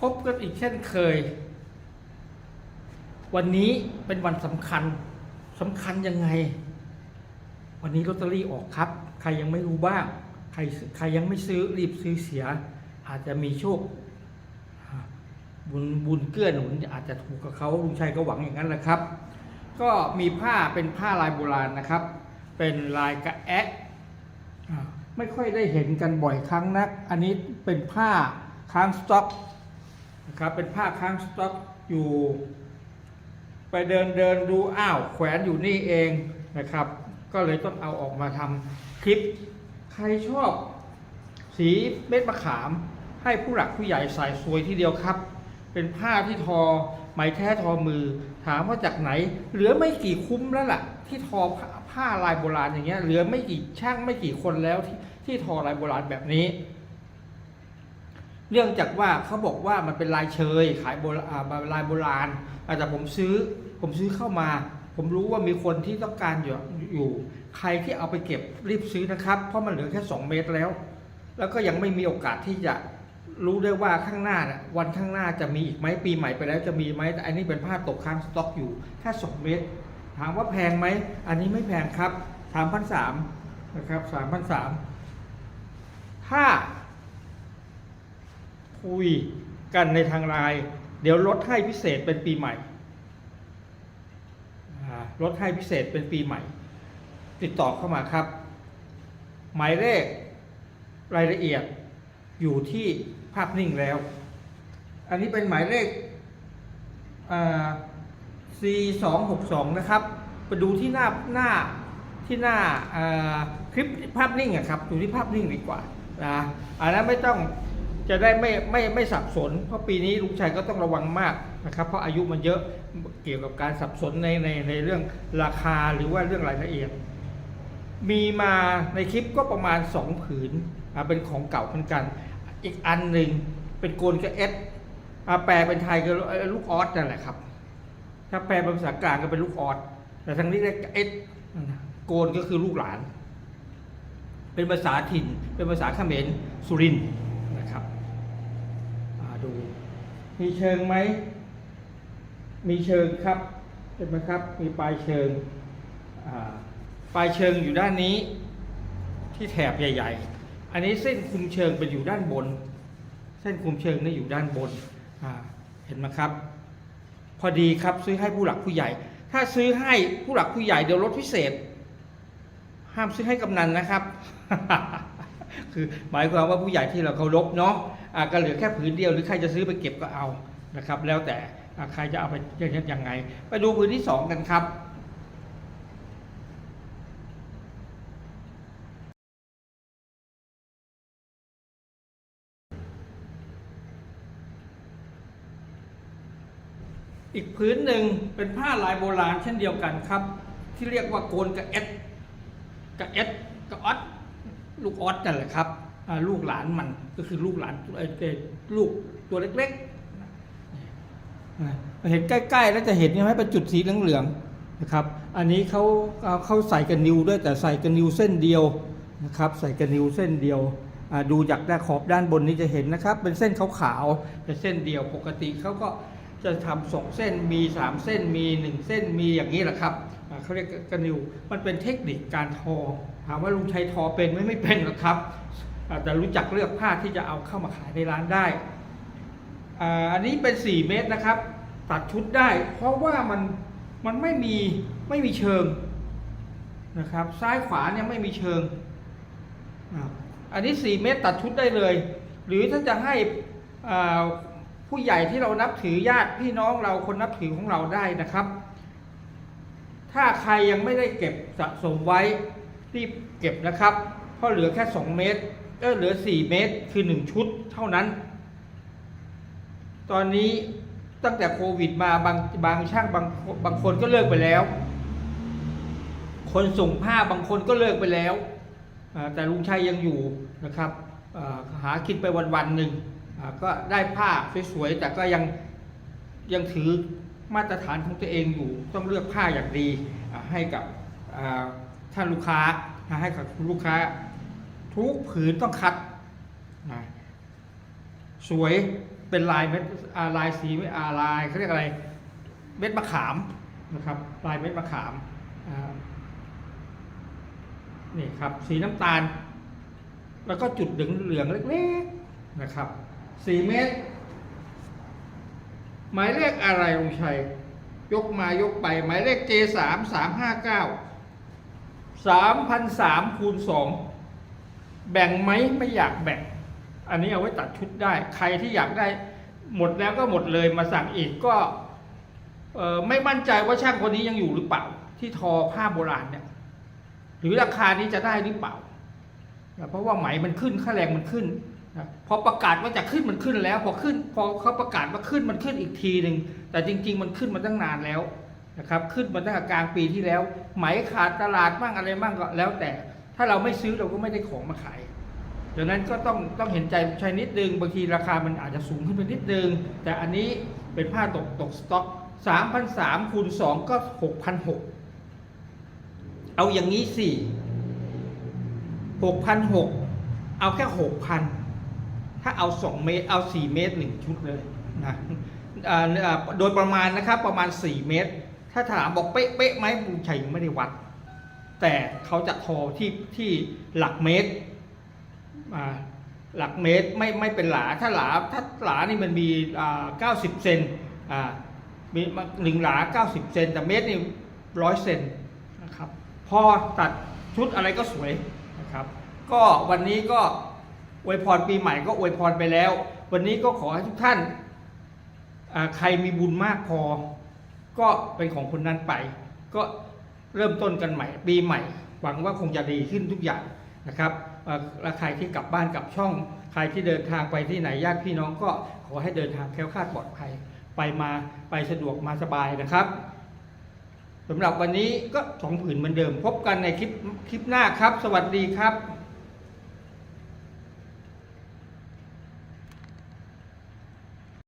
พบกันอีกเช่นเคย วันนี้เป็นวันสำคัญสำคัญยังไง วันนี้ลอตเตอรี่ออกครับ ใครยังไม่รู้บ้าง ใครใครยังไม่ซื้อรีบซื้อเสีย อาจจะมีโชค บุญบุญเกื้อหนุนอาจจะถูกกับเขาลุงชัยก็หวังอย่างนั้นแหละครับ ก็มีผ้าเป็นผ้าลายโบราณนะครับ เป็นลายกระแอะไม่ค่อยได้เห็นกันบ่อยครั้งนัก อันนี้เป็นผ้าค้างสต็อก นะครับเป็นผ้าค้างสต็อกอยู่ ไปเดินเดินดูอ้าวแขวนอยู่นี่เองนะครับ ก็เลยต้องเอาออกมาทำคลิป ใครชอบ สีเม็ดมะขาม ให้ผู้หลักผู้ใหญ่ใส่สวยทีเดียวครับ เป็นผ้าที่ทอไหมแท้ทอมือ ถามว่าจากไหน เหลือไม่กี่คุ้มแล้วล่ะ ที่ทอผ้าผ้าลายโบราณอย่างเงี้ยเหลือไม่กี่ช่างไม่กี่คนแล้วที่ที่ทอลายโบราณแบบนี้ เนื่องจากว่าเขาบอกว่ามันเป็นลายเชย ขายโบราณลายโบราณแต่ผมซื้อผมซื้อเข้ามา ผมรู้ว่ามีคนที่ต้องการอยู่อยู่ ใครที่เอาไปเก็บรีบซื้อนะครับ เพราะมันเหลือแค่ 2 เมตรแล้ว แล้วก็ยังไม่มีโอกาสที่จะรู้ได้ว่าข้างหน้านะวันข้างหน้าจะมีอีกไหมปีใหม่ไปแล้วจะมีไหมแต่อันนี้เป็นผ้าตกค้างสต็อกอยู่แค่2เมตร ถามว่าแพงไหมอันนี้ไม่แพงครับสามพันสามนะครับสามพันสามถ้า คุยกันในทางไลน์เดี๋ยวลดให้พิเศษเป็นปีใหม่ลดให้พิเศษเป็นปีใหม่ ติดต่อเข้ามาครับ หมายเลขรายละเอียดอยู่ที่ภาพนิ่งแล้ว อันนี้เป็นหมายเลขอ่า C 2 6 2 นะครับไปดูที่หน้าหน้าที่หน้าาคลิปภาพนิ่งอะครับ ดูที่ภาพนิ่งดีกว่านะอันนั้นไม่ต้อง จะได้ไม่ไม่ไม่สับสน เพราะปีนี้ลุงชัยก็ต้องระวังมากนะครับ เพราะอายุมันเยอะเกี่ยวกับการสับสนในในในเรื่องราคาหรือว่าเรื่องรายละเอียด มีมาในคลิปก็ประมาณ 2 ผืนอ่าเป็นของเก่าเหมือนกัน อีกอันหนึ่งเป็นโกนกับเอสอ่าแปลเป็นไทยก็ลูกออสนั่นแหละครับ ถ้าแปลเป็นภาษากลางก็เป็นลูกออสแต่ทางนี้เรียกเอสโกนก็คือลูกหลาน เป็นภาษาถิ่น เป็นภาษาเขมรสุรินนะครับ มีเชิงไหม มีเชิงครับเห็นไหมครับ มีปลายเชิง ปลายเชิงอยู่ด้านนี้ ที่แถบใหญ่ ๆ อันนี้เส้นคุมเชิงเป็นอยู่ด้านบน เส้นคุมเชิงนี่อยู่ด้านบน เห็นไหมครับ พอดีครับซื้อให้ผู้หลักผู้ใหญ่ ถ้าซื้อให้ผู้หลักผู้ใหญ่เดี๋ยวลดพิเศษ ห้ามซื้อให้กำนันนะครับ คือหมายความว่าผู้ใหญ่ที่เราเคารพเนาะ ก็เหลือแค่ผืนเดียวหรือใครจะซื้อไปเก็บก็เอานะครับ แล้วแต่ใครจะเอาไปยังยังไง ไปดูผืนที่สองกันครับอีกพื้นหนึ่งเป็นผ้าลายโบราณเช่นเดียวกันครับ ที่เรียกว่าโกนกระเอ็ดกระเอ็ดกระออดลูกออดนั่นแหละครับ ลูกหลานมันก็คือลูกหลานเอ่อเอ่อลูกตัวเล็กๆเห็นใกล้ ๆ แล้วจะเห็นใช่ไหมเป็นจุดสีเหลืองๆนะครับ อันนี้เขาเขาใส่กันนิวด้วยแต่ใส่กันนิวเส้นเดียวนะครับใส่กันนิวเส้นเดียวดูจากด้านขอบด้านบนนี้จะเห็นนะครับ เป็นเส้นขาวๆเป็นเส้นเดียวปกติเขาก็จะทำสองเส้นมีสามเส้นมีหนึ่งเส้นมีอย่างนี้แหละครับเขาเรียกกระนิวมันเป็นเทคนิคการทอถามว่าลุงชัยทอเป็นไหม่ไม่เป็นหรอกครับ อ่าแต่รู้จักเลือกผ้าที่จะเอาเข้ามาขายในร้านได้อันนี้เป็น 4 เมตรนะครับ ตัดชุดได้ เพราะว่ามันมันไม่มีไม่มีเชิงนะครับ ซ้ายขวาเนี่ยไม่มีเชิง อันนี้ 4 เมตรตัดชุดได้เลย หรือถ้าจะให้ผู้ใหญ่ที่เรานับถือญาติพี่น้องเราคนนับถือของเราได้นะครับ ถ้าใครยังไม่ได้เก็บสะสมไว้รีบเก็บนะครับ เพราะเหลือแค่ 2 เมตร เออเหลือ 4 เมตรคือ 1 ชุดเท่านั้น ตอนนี้ตั้งแต่โควิดมาบางบางช่างบางบางคนก็เลิกไปแล้ว คนส่งผ้าบางคนก็เลิกไปแล้ว แต่ลุงชัยยังอยู่นะครับหากินไปวันวันๆหนึ่งก็ได้ผ้าสวยๆแต่ก็ยังยังถือมาตรฐานของตัวเองอยู่ ต้องเลือกผ้าอย่างดีให้กับท่านลูกค้าให้กับลูกค้า ทุกผืนต้องคัดอ่าสวยเป็นลายเม็ดอาลายสีอาลายเขาเรียกอะไร เม็ดมะขามนะครับ ลายเม็ดมะขามนี่ครับ สีน้ำตาล แล้วก็จุดเหลืองเหลืองๆเล็กๆนะครับสี่เมตร หมายเลขอะไรองชัย ยกมายกไป หมายเลข J สามสามห้าเก้าสามพันสามคูณสอง แบ่งไหมไม่อยากแบ่ง อันนี้เอาไว้ตัดชุดได้ ใครที่อยากได้หมดแล้วก็หมดเลยมาสั่งอีกก็ไม่มั่นใจว่าช่างคนนี้ยังอยู่หรือเปล่า ที่ทอผ้าโบราณเนี่ย หรือราคานี้จะได้หรือเปล่า เพราะว่าไหมมันขึ้นค่าแรงมันขึ้นพอประกาศว่าจะขึ้นมันขึ้นแล้ว พอขึ้นพอเขาประกาศว่าขึ้นมันขึ้นอีกทีหนึ่งแต่จริง ๆ มันขึ้นมาตั้งนานแล้วนะครับ ขึ้นมาตั้งแต่กลางปีที่แล้ว ไหมขาดตลาดบ้างอะไรบ้างก็แล้วแต่ ถ้าเราไม่ซื้อเราก็ไม่ได้ของมาขายดังนั้นก็ต้องต้องเห็นใจใช้นิดนึง บางทีราคามันอาจจะสูงขึ้นไปนิดนึง แต่อันนี้เป็นผ้าตกตกสต็อกสามพันสามคูณสองก็หกพันหกเอาอย่างนี้สิหกพันหกเอาแค่หกพันถ้าเอาสองเมตร เอาสี่เมตรหนึ่งชุดเลยนะโดยประมาณนะครับ ประมาณสี่เมตร ถ้าถามบอกเป๊ะเป๊ะไหมบุญชัยไม่ได้วัด แต่เขาจะทอที่ที่หลักเมตรหลักเมตรไม่ไม่เป็นหลาถ้าหลาถ้าหลานี่มันมีอ่าเก้าสิบเซนมีหนึ่งหลาเก้าสิบเซนแต่เมตรนี่ร้อยเซนนะครับพอตัดชุดอะไรก็สวยนะครับ ก็วันนี้ก็อวยพรปีใหม่ก็อวยพรไปแล้ว วันนี้ก็ขอให้ทุกท่านใครมีบุญมากพอ ก็เป็นของคนนั้นไป ก็ เริ่มต้นกันใหม่ ปีใหม่ หวังว่าคงจะดีขึ้นทุกอย่างนะครับและใครที่กลับบ้านกลับช่อง ใครที่เดินทางไปที่ไหนญาติพี่น้องก็ขอให้เดินทางแคล้วคลาดปลอดภัยไปมาไปสะดวกมาสบายนะครับสำหรับวันนี้ก็สองผืนเหมือนเดิม พบกันในคลิปคลิปหน้าครับ สวัสดีครับ